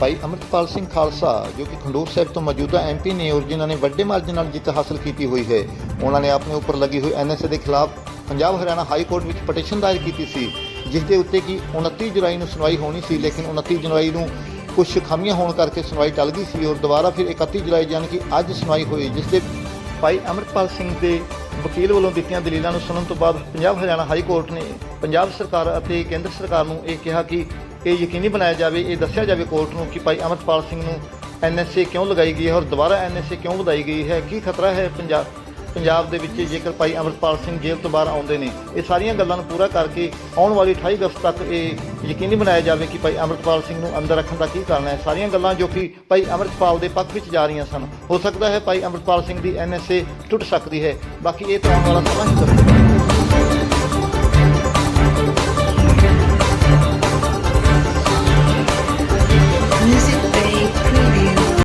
ਭਾਈ ਅਮਰਤਪਾਲ ਸਿੰਘ ਖਾਲਸਾ, ਜੋ ਕਿ ਖੰਡੂਰ ਸਾਹਿਬ ਤੋਂ ਮੌਜੂਦਾ ਐਮਪੀ ਨੇ ਔਰ ਜਿਨ੍ਹਾਂ ਨੇ ਵੱਡੇ ਮਾਰਜਨ ਨਾਲ ਜਿੱਤ ਹਾਸਲ ਕੀਤੀ ਹੋਈ ਹੈ, ਉਹਨਾਂ ਨੇ ਆਪਣੇ ਉੱਪਰ ਲੱਗੀ ਹੋਈ ਐਨਐਸਏ ਦੇ ਖਿਲਾਫ ਪੰਜਾਬ ਹਰਿਆਣਾ ਹਾਈ ਕੋਰਟ ਵਿੱਚ ਪਟੀਸ਼ਨ ਦਾਇਰ ਕੀਤੀ ਸੀ, ਜਿਸ ਦੇ ਉੱਤੇ ਕਿ 29 ਜੁਲਾਈ ਨੂੰ ਸੁਣਵਾਈ ਹੋਣੀ ਸੀ, ਲੇਕਿਨ 29 ਜੁਲਾਈ ਨੂੰ ਕੁਝ ਖਾਮੀਆਂ ਹੋਣ ਕਰਕੇ ਸੁਣਵਾਈ ਟਲ ਗਈ ਸੀ ਔਰ ਦੁਬਾਰਾ ਫਿਰ 31 ਜੁਲਾਈ ਜਾਣੀ ਕਿ ਅੱਜ ਸੁਣਵਾਈ ਹੋਈ, ਜਿਸ ਦੇ ਭਾਈ ਅਮਰਪਾਲ ਸਿੰਘ ਦੇ ਵਕੀਲ ਵੱਲੋਂ ਦਿੱਤੀਆਂ ਦਲੀਲਾਂ ਨੂੰ ਸੁਣਨ ਤੋਂ ਬਾਅਦ ਪੰਜਾਬ ਹਰਿਆਣਾ ਹਾਈ ਕੋਰਟ ਨੇ ਪੰਜਾਬ ਸਰਕਾਰ ਅਤੇ ਕੇਂਦਰ ਸਰਕਾਰ ਨੂੰ ਇਹ ਕਿਹਾ ਕਿ ਇਹ ਯਕੀਨੀ ਬਣਾਇਆ ਜਾਵੇ, ਇਹ ਦੱਸਿਆ ਜਾਵੇ ਕੋਰਟ ਨੂੰ ਕਿ ਭਾਈ ਅਮਰਪਾਲ ਸਿੰਘ ਨੂੰ ਐਨਐਸਏ ਕਿਉਂ ਲਗਾਈ ਗਈ ਹੈ ਔਰ ਦੁਬਾਰਾ ਐਨਐਸਏ ਕਿਉਂ ਵਧਾਈ ਗਈ ਹੈ? ਕੀ ਖਤਰਾ ਹੈ ਪੰਜਾਬ ਪੰਜਾਬ ਦੇ ਵਿੱਚ ਜੇਕਰ ਭਾਈ ਅਮਰਪਾਲ ਸਿੰਘ ਜੇਲ੍ਹ ਤੋਂ ਬਾਹਰ ਆਉਂਦੇ ਨੇ? ਇਹ ਸਾਰੀਆਂ ਗੱਲਾਂ ਨੂੰ ਪੂਰਾ ਕਰਕੇ ਆਉਣ ਵਾਲੀ 28 ਅਗਸਤ ਤੱਕ ਇਹ ਯਕੀਨੀ ਬਣਾਇਆ ਜਾਵੇ ਕਿ ਭਾਈ ਅਮਰਪਾਲ ਸਿੰਘ ਨੂੰ ਅੰਦਰ ਰੱਖਣ ਦਾ ਕੀ ਕਾਰਨ ਹੈ? ਸਾਰੀਆਂ ਗੱਲਾਂ ਜੋ ਕਿ ਭਾਈ ਅਮਰਪਾਲ ਦੇ ਪੱਖ ਵਿੱਚ ਜਾ ਰਹੀਆਂ ਸਨ। ਹੋ ਸਕਦਾ ਹੈ ਭਾਈ ਅਮਰਪਾਲ ਸਿੰਘ ਦੀ ਐਨਐਸਏ ਟੁੱਟ ਸਕਦੀ ਹੈ। ਬਾਕੀ ਇਹ ਤਾਂ ਆਉਣ ਵਾਲਾ ਸਮਾਂ ਹੀ ਦੱਸੇਗਾ